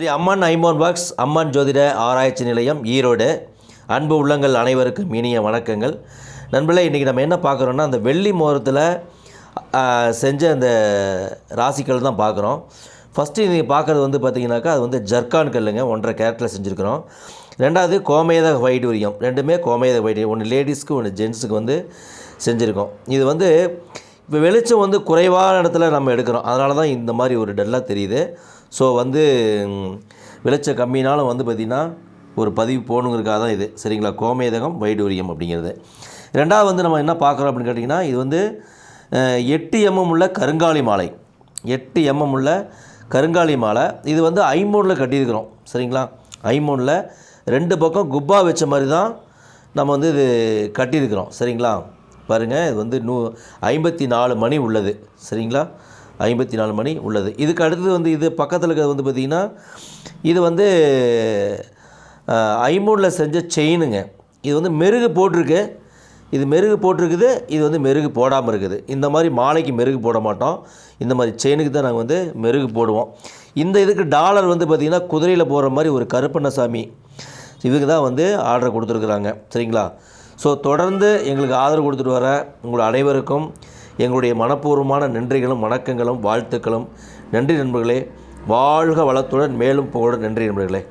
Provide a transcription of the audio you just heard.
ஸ்ரீ அம்மன் ஐமோன் box அம்மன் ஜோதிட ஆராய்ச்சி நிலையம் ஈரோடு. அன்பு உள்ளங்கள் அனைவருக்கும் இனிய வணக்கங்கள். நண்பர்களே இன்றைக்கி நம்ம என்ன பார்க்குறோன்னா அந்த வெள்ளி மோரத்தில் செஞ்ச அந்த ராசிக்கல் தான் பார்க்குறோம். ஃபஸ்ட்டு நீங்கள் பார்க்குறது வந்து பார்த்திங்கனாக்கா அது வந்து ஜர்கான் கல்லுங்க ஒன்றரை கேரட்டில் செஞ்சுருக்கிறோம். ரெண்டாவது கோமேத வைடூரியம் ரெண்டுமே கோமேத வைடூரியம் ஒன்று லேடிஸ்க்கு ஒன்று ஜென்ஸுக்கு வந்து செஞ்சுருக்கோம். இது வந்து இப்போ வெளிச்சம் வந்து குறைவான இடத்துல நம்ம எடுக்கிறோம். அதனால தான் இந்த மாதிரி ஒரு டல்லாக தெரியுது. ஸோ வந்து விளைச்ச கம்மினாலும் வந்து பார்த்திங்கன்னா ஒரு பதிவு போகணுங்கிறதுக்காக தான் இது. சரிங்களா? கோமேதகம் வைடூரியம் அப்படிங்கிறது. ரெண்டாவது வந்து நம்ம என்ன பார்க்குறோம் அப்படின்னு கேட்டிங்கன்னா இது வந்து எட்டு எம்எம் உள்ள கருங்காலி மாலை. எட்டு எம்எம் உள்ள கருங்காலி மாலை. இது வந்து ஐமோனில் கட்டியிருக்கிறோம். சரிங்களா? ஐமோனில் ரெண்டு பக்கம் குப்பா வச்ச மாதிரி தான் நம்ம வந்து இது கட்டியிருக்கிறோம். சரிங்களா? பாருங்கள் இது வந்து நூ ஐம்பத்தி நாலு மணி உள்ளது. சரிங்களா? ஐம்பத்தி நாலு மணி உள்ளது. இதுக்கு அடுத்தது வந்து இது பக்கத்தில் இருக்கிறது வந்து பார்த்திங்கன்னா இது வந்து ஐமூனில் செஞ்ச செயினுங்க. இது வந்து மெருகு போட்டிருக்கு. இது மெருகு போட்டிருக்குது. இது வந்து மெருகு போடாமல் இருக்குது. இந்த மாதிரி மாலைக்கு மெருகு போட மாட்டோம். இந்த மாதிரி செயினுக்கு தான் நாங்கள் வந்து மெருகு போடுவோம். இந்த இதுக்கு டாலர் வந்து பார்த்திங்கன்னா குதிரையில் போகிற மாதிரி ஒரு கருப்பண்ணசாமி இதுக்கு தான் வந்து ஆர்டர் கொடுத்துருக்குறாங்க. சரிங்களா? ஸோ தொடர்ந்து எங்களுக்கு ஆதரவு கொடுத்துட்டு வர உங்கள் அனைவருக்கும் எங்களுடைய மனப்பூர்வமான நன்றிகளும் வணக்கங்களும் வாழ்த்துக்களும். நன்றி நண்பர்களே வாழ்க வளத்துடன் மேலும் புகழுடன். நன்றி நண்பர்களே.